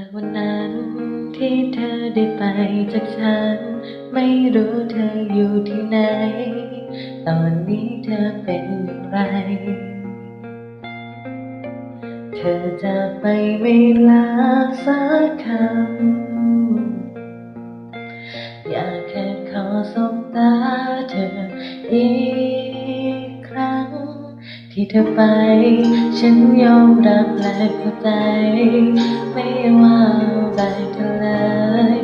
จากวันนั้นที่เธอได้ไปจากฉัน ไม่รู้เธออยู่ที่ไหน ตอนนี้เธอเป็นอย่างไร เธอจากไปไม่ลาสักคำ อยากแค่ขอสบตาเธออีก เธอไป ฉันยอมรับและเข้าใจ ไม่ว่าอะไรเธอเลย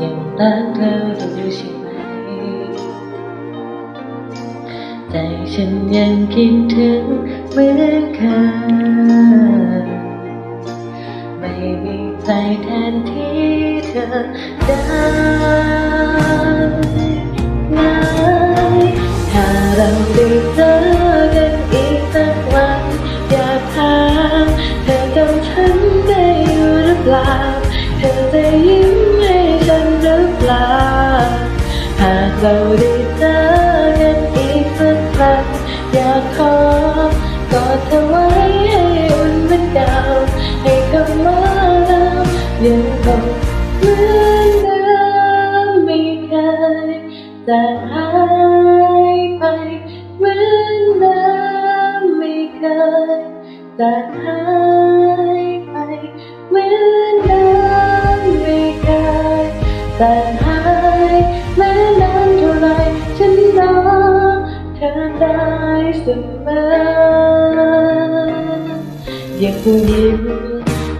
ยังรักเธอรู้ใช่ไหม ใจฉันยังคิดถึงเหมือนเคยไม่มีใจแทนที่เธอได้ไหมถ้าเราได้เจอกันอีก จางหายไปเหมือนเดิมไม่เคยจางหายไปเหมือนเดิมไม่เคยจางหายแม้นานเท่าไรฉันรอเธอได้เสมอยังคงยิ้ม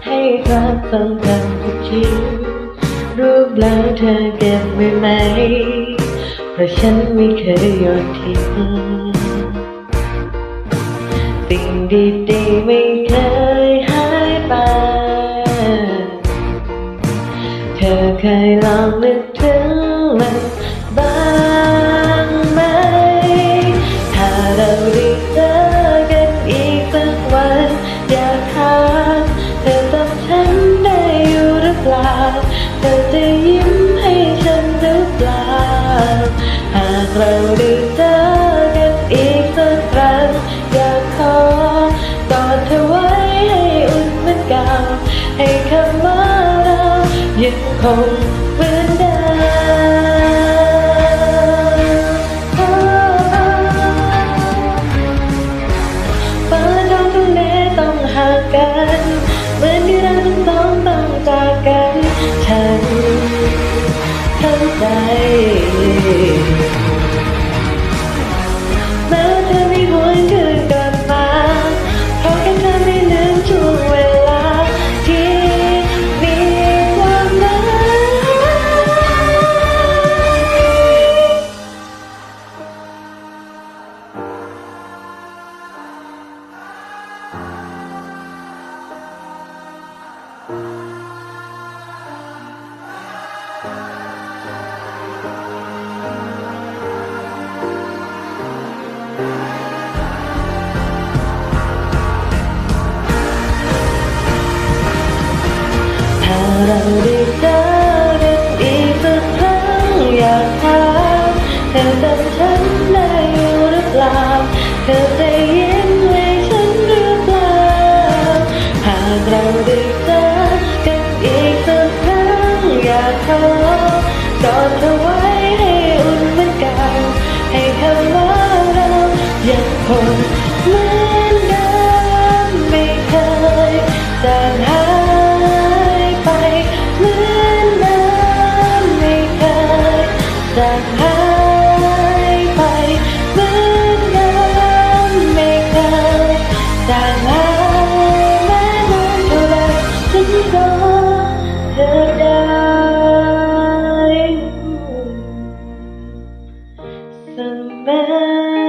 ให้ความทรงจำทุกคิวรูปแล้วเธอเก็บไว้ไหม เพราะฉันไม่เคยโยนทิ้งสิ่งดีๆไม่เคยหายไป เธอเคยลองนึก คงเหมือนเดิมฟ้าท้องทะเลต้องห่างกัน เหมือนที่เราต้องต้องจากกัน ถ้าเราได้เจอกันอีกสักครั้งอยากถามเธอจำฉันได้อยู่หรือเปล่าเธอจะยิ้มให้ฉันหรือเปล่าหากเราได้เจอกันอีกสักครั้งอยากขอกอดเธอไว้ให้อุ่นเหมือนเก่าให้คำว่าเรายังคงเหมื แต่หายไปเหมือนน้ำไม่เคยต่างหายแม้นต่าไรฉันก็เธอได้เสมอ